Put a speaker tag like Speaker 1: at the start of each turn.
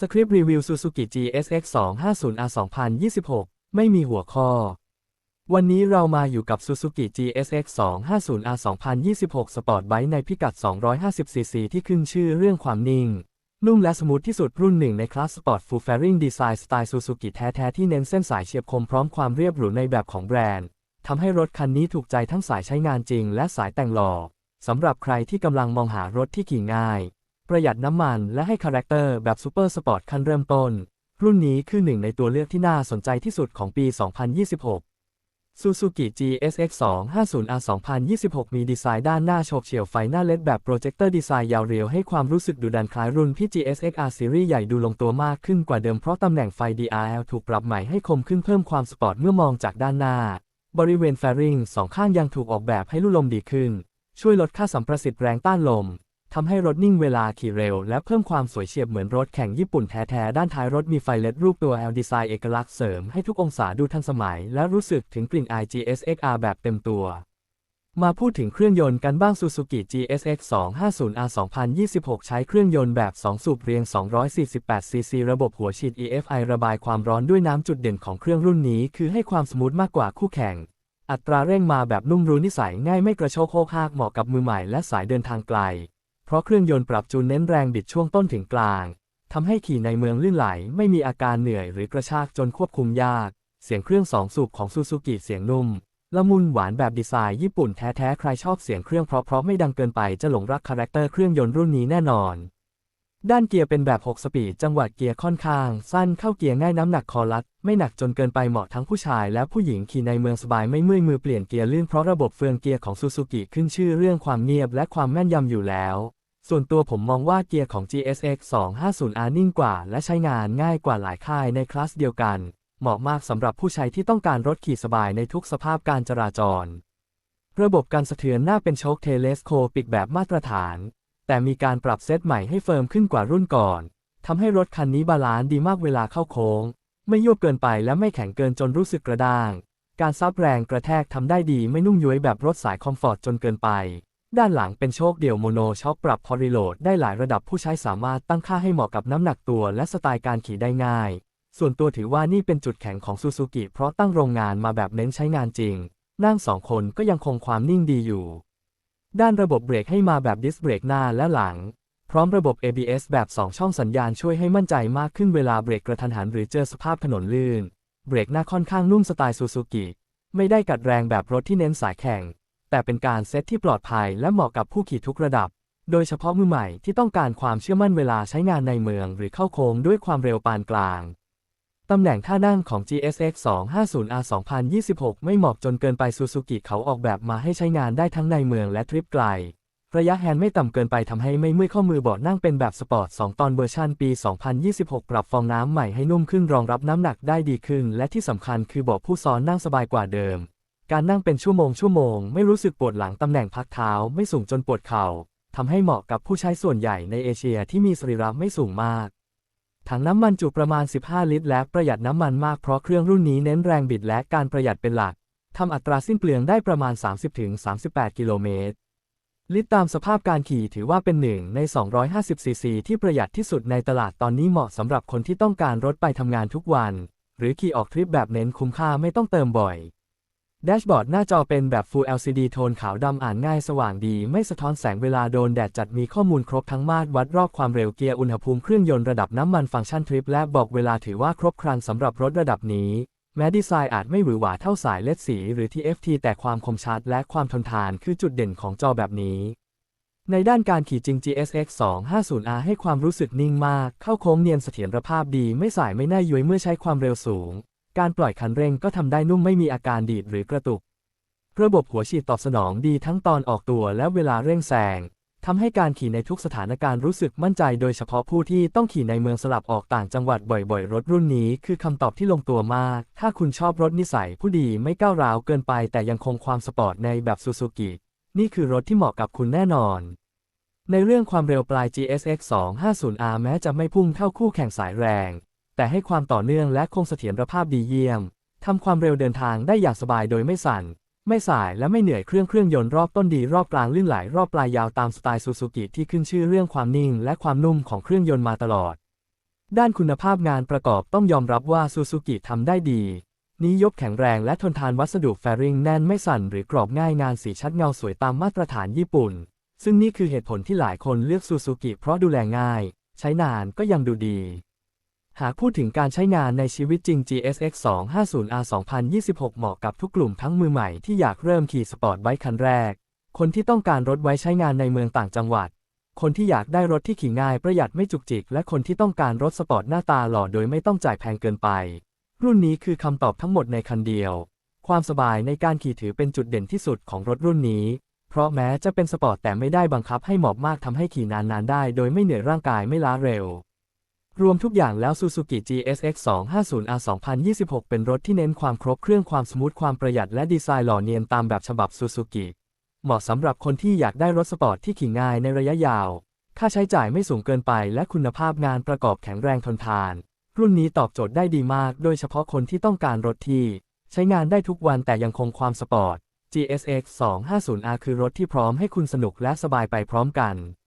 Speaker 1: สคริปต์รีวิว Suzuki GSX 250R 2026 ไม่มีหัวข้อ วันนี้เรามาอยู่กับ Suzuki GSX 250R 2026 Sport Bike ในพิกัด 250cc ที่ขึ้นชื่อเรื่องความนิ่ง นุ่มและสมูทที่สุดรุ่นหนึ่งในคลาส Sport Full Fairing Design สไตล์ Suzuki แท้ๆที่เน้นเส้นสายเฉียบคมพร้อมความเรียบหรูในแบบของแบรนด์ทำให้รถคันนี้ถูกใจทั้งสายใช้งานจริงและสายแต่งหล่อสำหรับใครที่กำลังมองหารถที่ขี่ง่าย ประหยัดน้ำมันและให้คาแรคเตอร์แบบซูเปอร์สปอร์ตคันเริ่มต้น รุ่นนี้คือหนึ่งในตัวเลือกที่น่าสนใจที่สุดของปี 2026 Suzuki GSX 250R 2026 มีดีไซน์ด้านหน้าโฉบเฉี่ยวไฟหน้าเลดแบบโปรเจคเตอร์ดีไซน์ยาวเรียวให้ความรู้สึกดุดันคล้ายรุ่นพี่ GSX R Series ใหญ่ดูลงตัวมากขึ้นกว่าเดิมเพราะตำแหน่งไฟ DRL ถูกปรับใหม่ให้คมขึ้นเพิ่มความสปอร์ตเมื่อมองจากด้านหน้า บริเวณแฟริงสองข้างยังถูกออกแบบให้ลู่ลมดีขึ้น ช่วยลดค่าสัมประสิทธิ์แรงต้านลม ทำให้รถนิ่งเวลาขี่เร็ว และเพิ่มความสวยเฉียบเหมือนรถแข่งญี่ปุ่นแท้ๆ ด้านท้ายรถมีไฟเลดรูปตัว L ดีไซน์เอกลักษณ์เสริมให้ทุกองศาดูทันสมัย และรู้สึกถึงกลิ่น IGSXR แบบเต็มตัว มาพูดถึงเครื่องยนต์กันบ้าง Suzuki GSX 250R 2026 ใช้เครื่องยนต์แบบ 2 สูบเรียง 248cc ระบบหัวฉีด EFI ระบายความร้อนด้วยน้ำจุดเด่นของเครื่องรุ่นนี้ คือให้ความสมูทมากกว่าคู่แข่งอัตราเร่งมาแบบนุ่มรู้นิสัยง่ายไม่กระโชกโคกหากเหมาะกับมือใหม่และสายเดินทางไกล เพราะเครื่องยนต์ปรับจูนเน้นแรงบิดช่วงต้นถึงกลาง ทำให้ขี่ในเมืองลื่นไหล ไม่มีอาการเหนื่อยหรือกระชากจนควบคุมยาก เสียงเครื่องสองสูบของซูซูกิเสียงนุ่ม ละมุนหวานแบบดีไซน์ญี่ปุ่นแท้ๆ ใครชอบเสียงเครื่องเพราะๆไม่ดังเกินไปจะหลงรักคาแรคเตอร์เครื่องยนต์รุ่นนี้แน่นอน ด้านเกียร์เป็นแบบ 6 สปีด จังหวะเกียร์ค่อนข้าง สั้นเข้าเกียร์ง่ายน้ำหนักคอลัด ไม่หนักจนเกินไปเหมาะทั้งผู้ชายและผู้หญิงขี่ในเมืองสบายไม่เมื่อยมือเปลี่ยนเกียร์ลื่นเพราะระบบเฟืองเกียร์ของซูซูกิขึ้นชื่อเรื่องความเงียบและความแม่นยำอยู่แล้ว ส่วนตัวผมมองว่าเกียร์ของ GSX 250R นิ่งกว่า และใช้งานง่ายกว่าหลายค่ายในคลาสเดียวกัน เหมาะมากสำหรับผู้ใช้ที่ต้องการรถขี่สบายในทุกสภาพการจราจร ระบบการสะเทือนหน้าเป็นโชคเทเลสโคปิกแบบมาตรฐาน แต่มีการปรับเซตใหม่ให้เฟิร์มขึ้นกว่ารุ่นก่อนทำให้รถคันนี้บาลานซ์ดีมากเวลาเข้าโค้ง ไม่ยวบเกินไปและไม่แข็งเกินจนรู้สึกกระด้าง การซับแรงกระแทกทำได้ดีไม่นุ่มย้วยแบบรถสายคอมฟอร์ตจนเกินไป ด้านหลังเป็นโชคเดี่ยวโมโนช็อคปรับพอริโหลดได้หลายระดับผู้ใช้สามารถตั้งค่าให้เหมาะกับน้ำหนักตัวและสไตล์การขี่ได้ง่าย ส่วนตัวถือว่านี่เป็นจุดแข็งของซูซูกิเพราะตั้งโรงงานมาแบบเน้นใช้งานจริง นั่งสองคนก็ยังคงความนิ่งดีอยู่ ด้านระบบเบรกให้มาแบบดิสเบรกหน้าและหลัง พร้อมระบบ ABS แบบ 2 ช่องสัญญาณช่วยให้มั่นใจมากขึ้นเวลาเบรกกระทันหันหรือเจอสภาพถนนลื่น เบรกหน้าค่อนข้างนุ่มสไตล์ซูซูกิไม่ได้กัดแรงแบบรถที่เน้นสายแข่ง แต่เป็นการเซตที่ปลอดภัยและเหมาะกับผู้ขี่ทุกระดับ โดยเฉพาะมือใหม่ที่ต้องการความเชื่อมั่นเวลาใช้งานในเมืองหรือเข้าโค้งด้วยความเร็วปานกลาง ตำแหน่งท่านั่งของ GSX 250R 2026 ไม่เหมาะจนเกินไปซูซูกิเขาออกแบบมาให้ใช้งานได้ทั้งในเมืองและทริปไกล ระยะแฮนด์ไม่ต่ำเกินไปทำให้ไม่เมื่อยข้อมือเบาะนั่งเป็นแบบสปอร์ต 2 ตอนเวอร์ชันปี 2026 ปรับฟองน้ำใหม่ให้นุ่มขึ้นรองรับน้ำหนักได้ดีขึ้น และที่สำคัญคือเบาะผู้ซ้อนนั่งสบายกว่าเดิม การนั่งเป็นชั่วโมงชั่วโมงไม่รู้สึกปวดหลังตำแหน่งพักเท้าไม่สูงจนปวดเข่าทำให้เหมาะกับผู้ใช้ส่วนใหญ่ในเอเชียที่มีสรีระไม่สูงมากถังน้ำมันจุประมาณ 15 ลิตร และประหยัดน้ำมันมากเพราะเครื่องรุ่นนี้เน้นแรงบิดและการประหยัดเป็นหลักทำอัตราสิ้นเปลืองได้ประมาณ 30-38 กิโลเมตร ลิตรตามสภาพการขี่ถือว่าเป็นหนึ่งใน 250 ซีซีที่ประหยัดที่สุดในตลาดตอนนี้เหมาะสำหรับคนที่ต้องการรถไปทำงานทุกวัน หรือขี่ออกทริปแบบเน้นคุ้มค่าไม่ต้องเติมบ่อย แดชบอร์ดหน้าจอเป็นแบบ Full LCD โทนขาวดำอ่านง่ายสว่างดี ไม่สะท้อนแสงเวลาโดนแดดจัดมีข้อมูลครบทั้งมาตรวัดรอบความเร็วเกียร์อุณหภูมิเครื่องยนต์ระดับน้ำมันฟังก์ชันทริปและบอกเวลาถือว่าครบครันสำหรับรถระดับนี้ แม้ดีไซน์อาจไม่หวือหวาเท่าสายเลดสี หรือ TFT แต่ความคมชัดและความทนทานคือจุดเด่นของจอแบบนี้ ในด้านการขี่จริง GSX 250R ให้ความรู้สึกนิ่งมาก เข้าโค้งเนียนเสถียรภาพดีไม่สายไม่น่าย้วยเมื่อใช้ความเร็วสูง การปล่อยคันเร่งก็ทำได้นุ่มไม่มีอาการดีดหรือกระตุก ระบบหัวฉีดตอบสนองดีทั้งตอนออกตัวและเวลาเร่งแซงทำให้การขี่ในทุกสถานการณ์รู้สึกมั่นใจโดยเฉพาะผู้ที่ต้องขี่ในเมืองสลับออกต่างจังหวัดบ่อยๆ รถรุ่นนี้คือคำตอบที่ลงตัวมาก ถ้าคุณชอบรถนิสัยผู้ดีไม่ก้าวร้าวเกินไป แต่ยังคงความสปอร์ตในแบบซูซูกินี่คือรถที่เหมาะกับคุณแน่นอน ในเรื่องความเร็วปลาย GSX 250R แม้จะไม่พุ่งเท่าคู่แข่งสายแรง แต่ให้ความต่อเนื่องและคงเสถียรภาพดีเยี่ยมทำความเร็วเดินทางได้อย่างสบายโดยไม่สั่น ไม่สายและไม่เหนื่อยเครื่องเครื่องยนต์รอบต้นดีรอบกลางลื่นไหลรอบปลายยาวตามสไตล์ซูซูกิที่ขึ้นชื่อเรื่องความนิ่งและความนุ่มของเครื่องยนต์มาตลอด ด้านคุณภาพงานประกอบต้องยอมรับว่าซูซูกิทำได้ดีนี้ยบแข็งแรงและทนทานวัสดุแฟริงแน่นไม่สั่นหรือกรอบง่ายงานสีชัดเงาสวยตามมาตรฐานญี่ปุ่น ซึ่งนี่คือเหตุผลที่หลายคนเลือกซูซูกิเพราะดูแลง่าย ใช้นานก็ยังดูดี หากพูดถึงการใช้งานในชีวิตจริง GSX 250R 2026 เหมาะกับทุกกลุ่มทั้งมือใหม่ที่อยากเริ่มขี่สปอร์ตไบค์คันแรก คนที่ต้องการรถไว้ใช้งานในเมืองต่างจังหวัด คนที่อยากได้รถที่ขี่ง่ายประหยัดไม่จุกจิก และคนที่ต้องการรถสปอร์ตหน้าตาหล่อโดยไม่ต้องจ่ายแพงเกินไป รุ่นนี้คือคำตอบทั้งหมดในคันเดียว ความสบายในการขี่ถือเป็นจุดเด่นที่สุดของรถรุ่นนี้ เพราะแม้จะเป็นสปอร์ตแต่ไม่ได้บังคับให้หมอบมากทำให้ขี่นานๆได้ โดยไม่เหนื่อยร่างกายไม่ล้าเร็ว รวมทุกอย่างแล้ว Suzuki GSX 250R 2026 เป็นรถที่เน้นความครบเครื่องความสมูทความประหยัดและดีไซน์หล่อเนียนตามแบบฉบับ Suzuki เหมาะสำหรับคนที่อยากได้รถสปอร์ตที่ขี่ง่ายในระยะยาว ค่าใช้จ่ายไม่สูงเกินไปและคุณภาพงานประกอบแข็งแรงทนทาน รุ่นนี้ตอบโจทย์ได้ดีมาก โดยเฉพาะคนที่ต้องการรถที่ ใช้งานได้ทุกวันแต่ยังคงความสปอร์ต GSX 250R คือรถที่พร้อมให้คุณสนุกและสบายไปพร้อมกัน